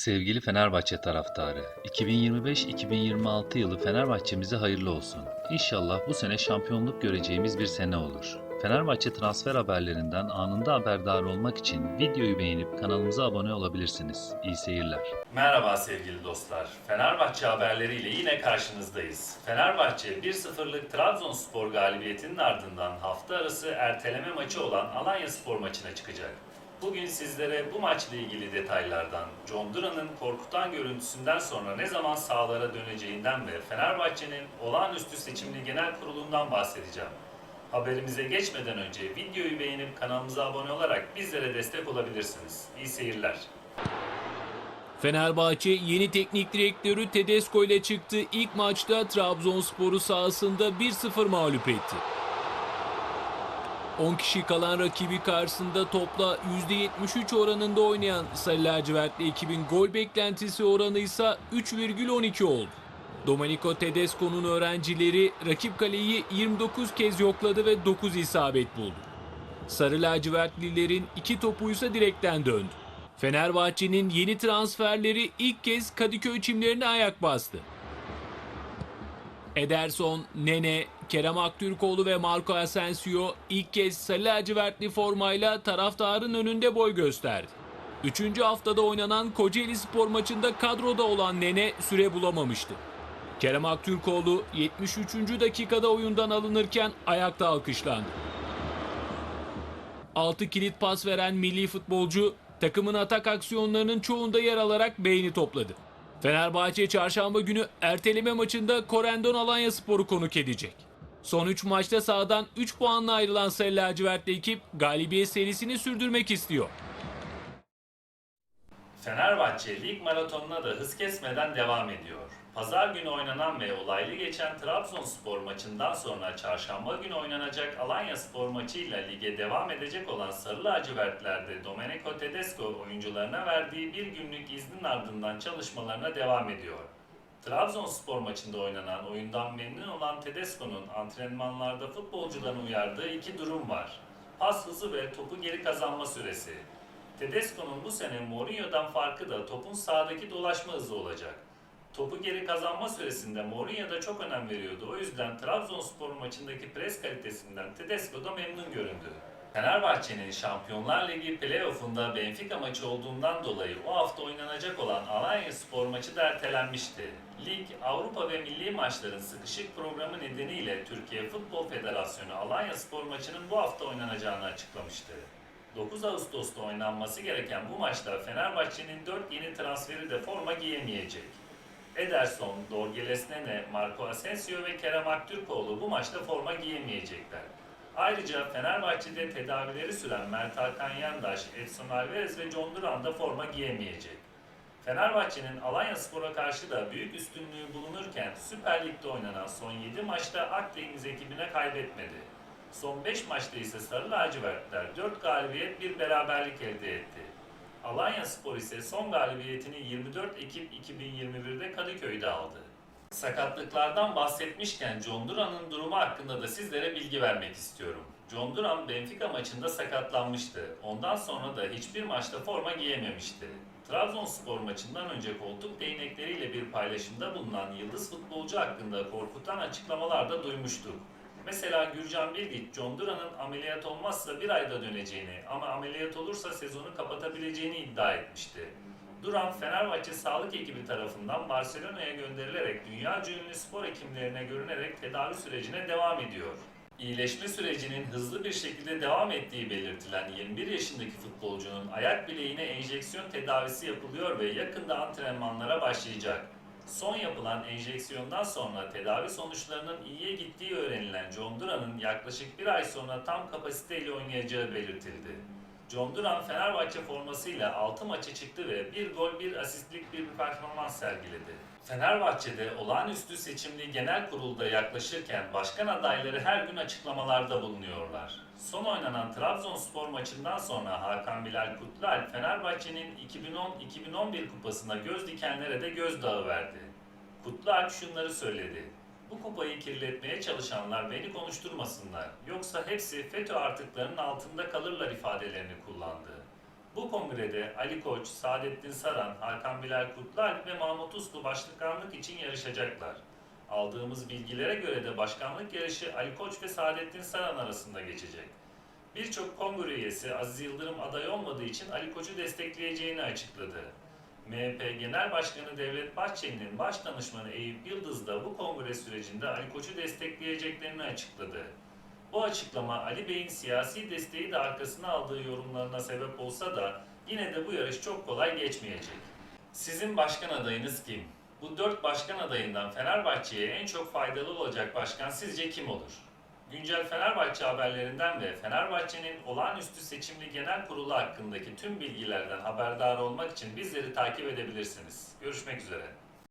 Sevgili Fenerbahçe taraftarı, 2025-2026 yılı Fenerbahçemize hayırlı olsun. İnşallah bu sene şampiyonluk göreceğimiz bir sene olur. Fenerbahçe transfer haberlerinden anında haberdar olmak için videoyu beğenip kanalımıza abone olabilirsiniz. İyi seyirler. Merhaba sevgili dostlar. Fenerbahçe haberleriyle yine karşınızdayız. Fenerbahçe 1-0'lık Trabzonspor galibiyetinin ardından hafta arası erteleme maçı olan Alanya Spor maçına çıkacak. Bugün sizlere bu maçla ilgili detaylardan, John Duran'ın korkutan görüntüsünden sonra ne zaman sahalara döneceğinden ve Fenerbahçe'nin olağanüstü seçimli genel kurulundan bahsedeceğim. Haberimize geçmeden önce videoyu beğenip kanalımıza abone olarak bizlere destek olabilirsiniz. İyi seyirler. Fenerbahçe yeni teknik direktörü Tedesco ile çıktı. İlk maçta Trabzonspor'u sahasında 1-0 mağlup etti. 10 kişi kalan rakibi karşısında topla %73 oranında oynayan Sarı Lacivertli ekibin gol beklentisi oranı ise 3,12 oldu. Domenico Tedesco'nun öğrencileri rakip kaleyi 29 kez yokladı ve 9 isabet buldu. Sarı lacivertlilerin iki topu ise direkten döndü. Fenerbahçe'nin yeni transferleri ilk kez Kadıköy çimlerine ayak bastı. Ederson, Nene, Kerem Aktürkoğlu ve Marco Asensio ilk kez sarı lacivertli formayla taraftarın önünde boy gösterdi. Üçüncü haftada oynanan Kocaeli Spor maçında kadroda olan Nene süre bulamamıştı. Kerem Aktürkoğlu 73. dakikada oyundan alınırken ayakta alkışlandı. 6 kilit pas veren milli futbolcu takımın atak aksiyonlarının çoğunda yer alarak beğeni topladı. Fenerbahçe çarşamba günü erteleme maçında Korendon Alanya Sporu konuk edecek. Son 3 maçta sahadan 3 puanla ayrılan Sarı Lacivertli ekip galibiyet serisini sürdürmek istiyor. Fenerbahçe lig maratonuna da hız kesmeden devam ediyor. Pazar günü oynanan ve olaylı geçen Trabzonspor maçından sonra çarşamba günü oynanacak Alanya Spor maçıyla lige devam edecek olan Sarı Lacivertler'de Domenico Tedesco oyuncularına verdiği bir günlük iznin ardından çalışmalarına devam ediyor. Trabzonspor maçında oynanan oyundan memnun olan Tedesco'nun antrenmanlarda futbolcularını uyardığı iki durum var. Pas hızı ve topu geri kazanma süresi. Tedesco'nun bu sene Mourinho'dan farkı da topun sahadaki dolaşma hızı olacak. Topu geri kazanma süresinde Mourinho da çok önem veriyordu. O yüzden Trabzonspor maçındaki pres kalitesinden Tedesco da memnun göründü. Fenerbahçe'nin Şampiyonlar Ligi playoff'unda Benfica maçı olduğundan dolayı o hafta oynanacak olan Alanya Spor maçı da ertelenmişti. Lig, Avrupa ve milli maçların sıkışık programı nedeniyle Türkiye Futbol Federasyonu Alanya Spor maçının bu hafta oynanacağını açıklamıştı. 9 Ağustos'ta oynanması gereken bu maçta Fenerbahçe'nin 4 yeni transferi de forma giyemeyecek. Ederson, Dorgeles Nene, Marco Asensio ve Kerem Aktürkoğlu bu maçta forma giyemeyecekler. Ayrıca Fenerbahçe'de tedavileri süren Mert Hakan Yandaş, Edson Alvarez ve John Duran da forma giyemeyecek. Fenerbahçe'nin Alanya Spor'a karşı da büyük üstünlüğü bulunurken Süper Lig'de oynanan son 7 maçta Akdeniz ekibine kaybetmedi. Son 5 maçta ise Sarı Lacivertler 4 galibiyet bir beraberlik elde etti. Alanya Spor ise son galibiyetini 24 Ekim 2021'de Kadıköy'de aldı. Sakatlıklardan bahsetmişken John Duran'ın durumu hakkında da sizlere bilgi vermek istiyorum. John Duran Benfica maçında sakatlanmıştı. Ondan sonra da hiçbir maçta forma giyememişti. Trabzonspor maçından önce koltuk değnekleriyle bir paylaşımda bulunan yıldız futbolcu hakkında korkutan açıklamalar da duymuştuk. Mesela Gürcan Bilgiç, John Duran'ın ameliyat olmazsa bir ayda döneceğini ama ameliyat olursa sezonu kapatabileceğini iddia etmişti. Duran, Fenerbahçe sağlık ekibi tarafından Barcelona'ya gönderilerek dünya ünlü spor hekimlerine görünerek tedavi sürecine devam ediyor. İyileşme sürecinin hızlı bir şekilde devam ettiği belirtilen 21 yaşındaki futbolcunun ayak bileğine enjeksiyon tedavisi yapılıyor ve yakında antrenmanlara başlayacak. Son yapılan enjeksiyondan sonra tedavi sonuçlarının iyiye gittiği öğrenilen John Duran'ın yaklaşık bir ay sonra tam kapasiteyle oynayacağı belirtildi. John Duran Fenerbahçe formasıyla 6 maça çıktı ve 1 gol 1 asistlik bir performans sergiledi. Fenerbahçe'de olağanüstü seçimli genel kurulda yaklaşırken başkan adayları her gün açıklamalarda bulunuyorlar. Son oynanan Trabzonspor maçından sonra Hakan Bilal Kutlualp Fenerbahçe'nin 2010-2011 kupasına göz dikenlere de gözdağı verdi. Kutlualp şunları söyledi. Bu kupayı kirletmeye çalışanlar beni konuşturmasınlar. Yoksa hepsi FETÖ artıklarının altında kalırlar ifadelerini kullandı. Bu kongrede Ali Koç, Saadettin Saran, Hakan Bilal Kutlualp ve Mahmut Uslu başlıklarlık için yarışacaklar. Aldığımız bilgilere göre de başkanlık yarışı Ali Koç ve Saadettin Saran arasında geçecek. Birçok kongre üyesi Aziz Yıldırım aday olmadığı için Ali Koç'u destekleyeceğini açıkladı. MHP Genel Başkanı Devlet Bahçeli'nin baş danışmanı Eyüp Yıldız da bu kongre sürecinde Ali Koç'u destekleyeceklerini açıkladı. Bu açıklama Ali Bey'in siyasi desteği de arkasına aldığı yorumlarına sebep olsa da yine de bu yarış çok kolay geçmeyecek. Sizin başkan adayınız kim? Bu dört başkan adayından Fenerbahçe'ye en çok faydalı olacak başkan sizce kim olur? Güncel Fenerbahçe haberlerinden ve Fenerbahçe'nin olağanüstü seçimli genel kurulu hakkındaki tüm bilgilerden haberdar olmak için bizleri takip edebilirsiniz. Görüşmek üzere.